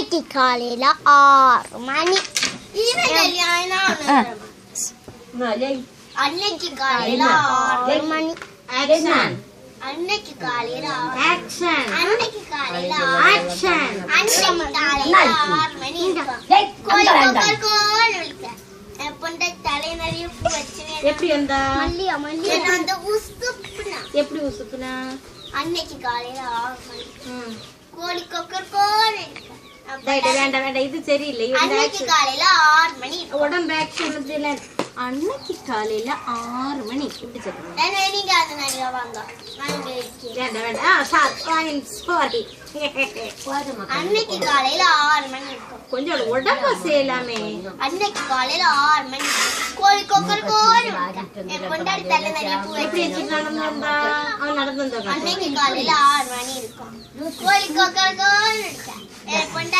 அன்னைக்கு காலையில ஆறு மணி. அன்னைக்கு காலையில ஆறு மணி. அன்னைக்கு காலையில அன்னைக்கு காலையில அன்னைக்கு காலையில ஆறு மணி. கோழி. எப்படி வந்தா. எப்படி உசுப்புனா அன்னைக்கு காலையில ஆறு மணி. ம். கோழி கொக்கர் கோல் வேண்டாம் வேண்டாம். இது சரியில்லை. அன்னைக்கு. காலையில ஆறு மணி. உடம்பு வந்து அன்னைக்கு காலையில ஆறு மணி. இப்படி சொல்லுங்க. நீங்க அது நிறைய வாங்க. வேண்டாம் வேண்டாம். சார் சாரி அன்னைக்கு காலையில ஆறு மணி கொஞ்சம் உடம்பு செய்யலாமே அன்னைக்கு காலையில ஆறு மணி. கோழி கொக்கர் நிறைய பூ எப்படி வச்சு நடந்து வந்தா அவன் நடந்து வந்தா அன்னைக்கு காலையில ஆறு மணி இருக்கும். கோழி கொக்கர் கோல் வந்து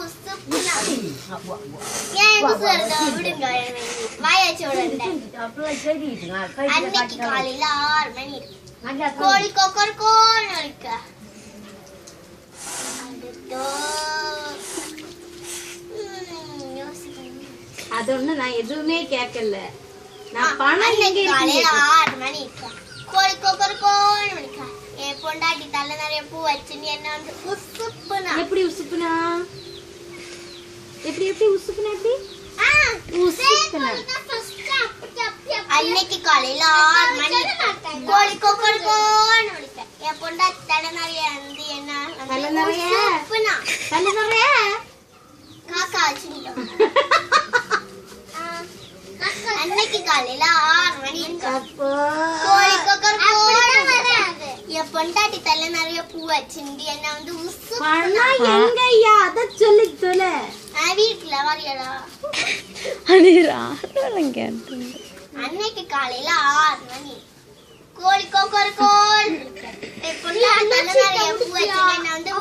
உசுப்புனா. ஏன் உசு வருதோ? விடுங்க வாயாச்சு விடுங்க அன்னைக்கு காலையில ஆறு மணி. கோழி கொக்கர். அது ஒண்ணு நான் எதுவுமே கேட்கல. நான் பணம் இருக்கு ஆறு மணி கோழி கொக்கர் கோல் விழிக்க. என் பொண்டாட்டி தலை நிறைய பூ வச்சுன்னு என்ன வந்து உசுப்புனா. எப்படி உசுப்புனா? எப்படி எப்படி உசுப்புனா எப்படி? ஆ, உசுப்புனா. அன்னைக்கு காலையில ஆறு மணி. கோழி கொக்கர் கோல் விழிக்க. என் பொண்டாட்டி தலை நிறைய வந்து என்ன தலை நிறைய? உசுப்புனா. தலை நிறைய? காக்கா வச்சுக்கிட்டோம். அன்னைக்கு காலையில ஆறு மணி. அப்போ கோழி கொக்கர் கோல் வராது என் பொண்டாட்டி தலை நிறைய பூ வச்சிருந்து என்ன வந்து உசு பணம் எங்கய்யா? அத சொல்லி தொலை வீட்டுல வரையடா. அன்னைக்கு காலையில ஆறு மணி. கோழி கொக்கர் கோல் பொண்டாட்டி தலை நிறைய பூ வச்சிருந்து என்ன வந்து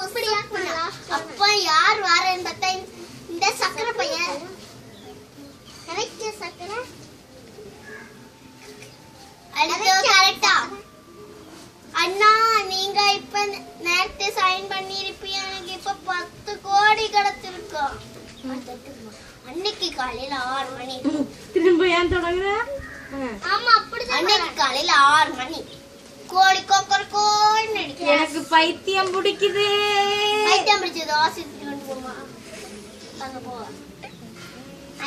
அன்னைக்கு காலையில ஆறு மணி. திரும்ப ஏன் தொடங்குற. ஆமா அப்படிதான் அன்னைக்கு காலையில ஆறு மணி. கோழி கொக்கர் கோல் நடிக்கிறேன் எனக்கு பைத்தியம் பிடிக்குது. பைத்தியம் பிடிச்சது கொண்டு போமா அங்க போ.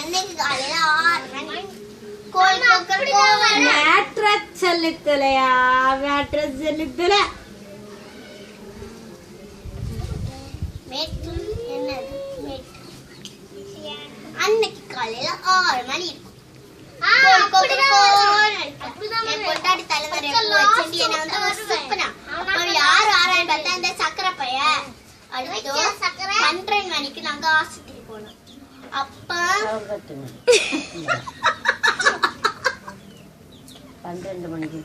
அன்னைக்கு காலையில ஆறு மணி. கோழி கொக்கர் கோல் மேட்ரஸ் சொல்லித்தலையா மேட்ரஸ் சொல்லித்தல மேட்டு காலையில ஆறு மணி இருக்கும். தலைவரை என்னை வந்து. அப்புறம் யார் பார்த்தா இந்த சக்கரை பையன் அடுத்து பன்னிரண்டு மணிக்கு நாங்க ஆஸ்பத்திரி போனோம். அப்ப பன்னிரண்டு மணிக்கு